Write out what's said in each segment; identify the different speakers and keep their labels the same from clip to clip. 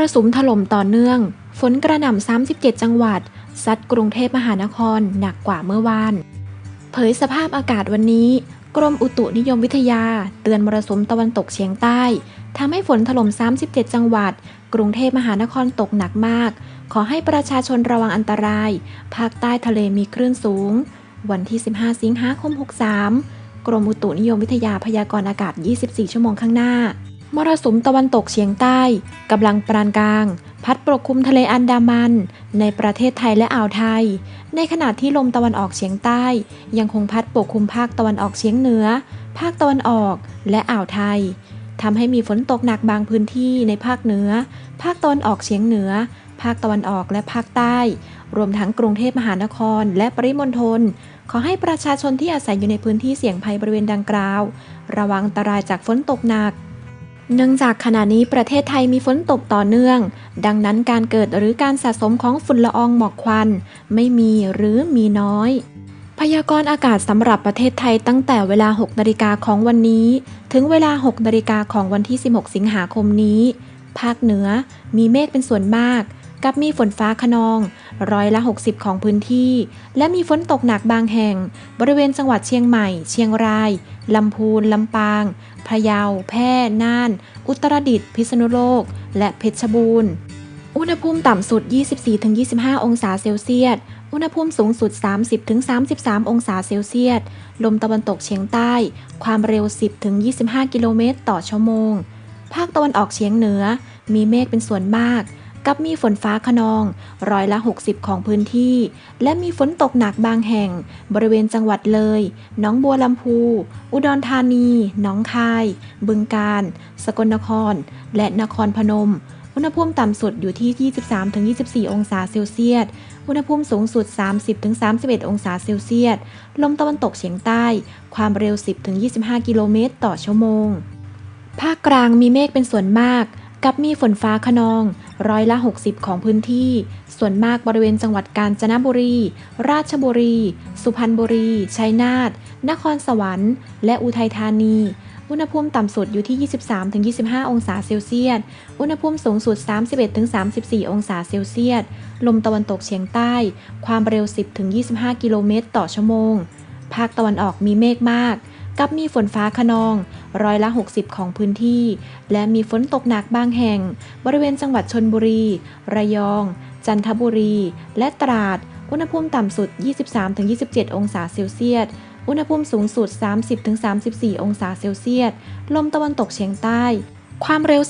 Speaker 1: รสุมถล่มต่อเนื่อง ฝนกระหน่ำ 37 จังหวัด ซัดกรุงเทพมหานครหนักกว่าเมื่อวาน เผยสภาพอากาศวันนี้ กรมอุตุนิยมวิทยา เตือนมรสุมตะวันตกเฉียงใต้ทำให้ฝนถล่ม 37 จังหวัด กรุงเทพมหานครตกหนักมาก ขอให้ประชาชนระวังอันตราย ภาคใต้ทะเลมีคลื่นสูง วันที่ 15 สิงหาคม 63 กรมอุตุนิยมวิทยาพยากรณ์อากาศ 24 ชั่วโมงข้างหน้า มรสุมตะวันตกเฉียงใต้กำลังปานกลาง พัดปกคลุมทะเลอันดามัน ในประเทศไทยและอ่าวไทย ในขณะที่ลมตะวันออกเฉียงใต้ ยังคงพัดปกคลุมภาคตะวันออกเฉียงเหนือ ภาคตะวันออกและอ่าวไทยทำให้มีฝนตกหนักบางพื้นที่ในภาคเหนือ ภาคตะวันออกเฉียงเหนือ ภาคตะวันออกและภาคใต้ รวมทั้งกรุงเทพมหานครและปริมณฑลขอให้ประชาชนที่อาศัยอยู่ในพื้นที่เสี่ยงภัยบริเวณดังกล่าว ระวังอันตรายจากฝนตกหนัก เนื่องจากขณะนี้ประเทศไทยมีฝนตกต่อเนื่อง ดังนั้นการเกิดหรือการสะสมของฝุ่นละอองหมอกควัน ไม่มีหรือมีน้อย พยากรณ์อากาศสำหรับประเทศไทยตั้งแต่เวลา 6 นาฬิกาของวันนี้ ถึงเวลา 6 นาฬิกาของวันที่ 16 สิงหาคมนี้ ภาคเหนือ มีเมฆเป็นส่วนมาก กับมีฝนฟ้าขนอง ร้อยละ 60 ของพื้นที่ และมีฝนตกหนักบางแห่ง บริเวณจังหวัดเชียงใหม่ เชียงราย ลำพูน ลำปาง พะเยา แพร่ น่าน อุตรดิตถ์ พิษณุโลก และเพชรบูรณ์ อุณหภูมิต่ำสุด 24-25 องศาเซลเซียส อุณหภูมิสูงสุด 30-33 องศาเซลเซียส ลมตะวันตกเฉียงใต้ ความเร็ว 10-25 กิโลเมตรต่อชั่วโมง ภาคตะวันออกเฉียงเหนือ มีเมฆเป็นส่วนมาก กับมีฝนฟ้าขนอง ร้อยละ 60 ของพื้นที่ และมีฝนตกหนักบางแห่ง บริเวณจังหวัดเลยหนองบัวลำพู อุดรธานีหนองคาย บึงกาฬ สกลนคร และนครพนม อุณหภูมิต่ำสุดอยู่ที่ 23-24 องศาเซลเซียส อุณหภูมิสูงสุด 30-31 องศาเซลเซียส ลมตะวันตกเฉียงใต้ ความเร็ว 10-25 กิโลเมตรต่อชั่วโมง ภาคกลางมีเมฆเป็นส่วนมาก กับมีฝนฟ้าขนอง ร้อยละ 60 ของพื้นที่ ส่วนมากบริเวณจังหวัดกาญจนบุรี ราชบุรี สุพรรณบุรี ชัยนาท นครสวรรค์ และอุทัยธานี อุณหภูมิต่ำสุดอยู่ที่ 23-25 องศาเซลเซียส อุณหภูมิสูงสุด 31-34 องศาเซลเซียส ลมตะวันตกเฉียงใต้ ความเร็ว 10-25 กิโลเมตรต่อชั่วโมง ภาคตะวันออกมีเมฆมากกั กับมีฝนฟ้าขนองร้อยละ 60 ของพื้นที่ และมีฝนตกหนักบางแห่ง บริเวณจังหวัดชนบุรี ระยอง จันทบุรี และตราด อุณหภูมิต่ำสุด 23-27 องศาเซลเซียส อุณหภูมิสูงสุด 30-34 องศาเซลเซียส ลมตะวันตกเฉียงใต้ ความเร็ว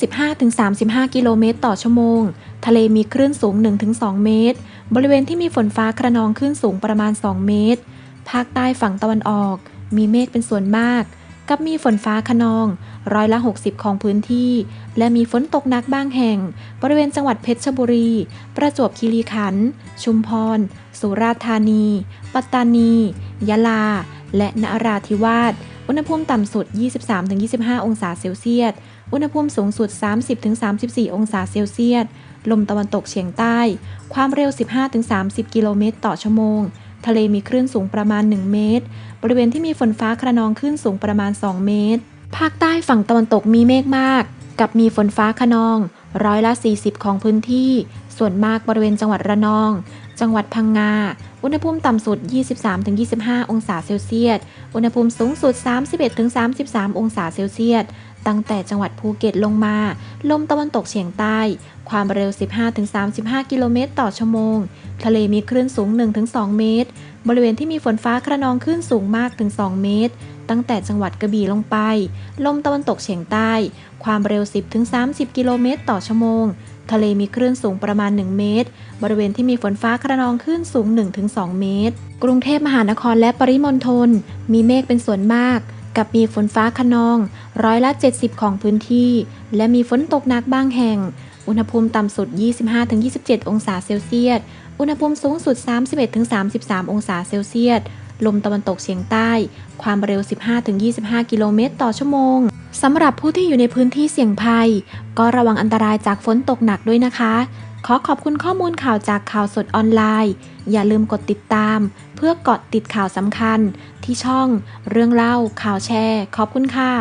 Speaker 1: 15-35 กิโลเมตรต่อชั่วโมง ทะเลมีคลื่นสูง 1-2 เมตร บริเวณที่มีฝนฟ้าคะนองคลื่นสูงประมาณ 2 เมตร ภาคใต้ฝั่งตะวันออก มีเมฆเป็นส่วนมาก กับมีฝนฟ้าขนอง ร้อยละ 60 ของพื้นที่ และมีฝนตกหนักบางแห่ง บริเวณจังหวัดเพชรบุรี ประจวบคีรีขันธ์ ชุมพร สุราษฎร์ธานี ปัตตานี ยะลา และนราธิวาส อุณหภูมิต่ำสุด 23-25 องศาเซลเซียส อุณหภูมิสูงสุด 30-34 องศาเซลเซียส ลมตะวันตกเฉียงใต้ ความเร็ว 15-30 กิโลเมตรต่อชั่วโมง ทะเลมีคลื่นสูงประมาณ 1 เมตร บริเวณที่มีฝนฟ้าคะนองคลื่นสูงประมาณ 2 เมตร ภาคใต้ฝั่งตะวันตกมีเมฆมาก กับมีฝนฟ้าขนอง ร้อยละ 40 ของพื้นที่ ส่วนมากบริเวณจังหวัดระนอง จังหวัดพังงา อุณหภูมิต่ำสุด 23-25 องศาเซลเซียส อุณหภูมิสูงสุด 31-33 องศาเซลเซียส ตั้งแต่จังหวัดภูเก็ตลงมา ลมตะวันตกเฉียงใต้ ความเร็ว 15-35 กิโลเมตรต่อชั่วโมง ทะเลมีคลื่นสูง 1-2 เมตร บริเวณที่มีฝนฟ้าคระนองคลื่นสูงมากถึง 2 เมตร ตั้งแต่จังหวัดกระบี่ลงไป ลมตะวันตกเฉียงใต้ ความเร็ว 10-30 กิโลเมตรต่อชั่วโมง ทะเลมีคลื่นสูงประมาณ 1 เมตร บริเวณที่มีฝนฟ้าคระนองคลื่นสูง 1-2 เมตร กรุงเทพมหานครและปริมณฑล มีเมฆเป็นส่วนมากกับมีฝนฟ้าขนอง ร้อยละ 70 ของพื้นที่ และมีฝนตกหนักบางแห่ง อุณหภูมิต่ำสุด 25-27 องศาเซลเซียส อุณหภูมิสูงสุด 31-33 องศาเซลเซียส ลมตะวันตกเฉียงใต้ ความเร็ว 15-25 กิโลเมตรต่อชั่วโมง สำหรับผู้ที่อยู่ในพื้นที่เสี่ยงภัย ก็ระวังอันตรายจากฝนตกหนักด้วยนะคะ ขอขอบคุณข้อมูลข่าวจากข่าวสดออนไลน์ อย่าลืมกดติดตาม เพื่อเกาะติดข่าวสำคัญ ที่ช่อง เรื่องเล่าข่าวแชร์ ขอบคุณค่ะ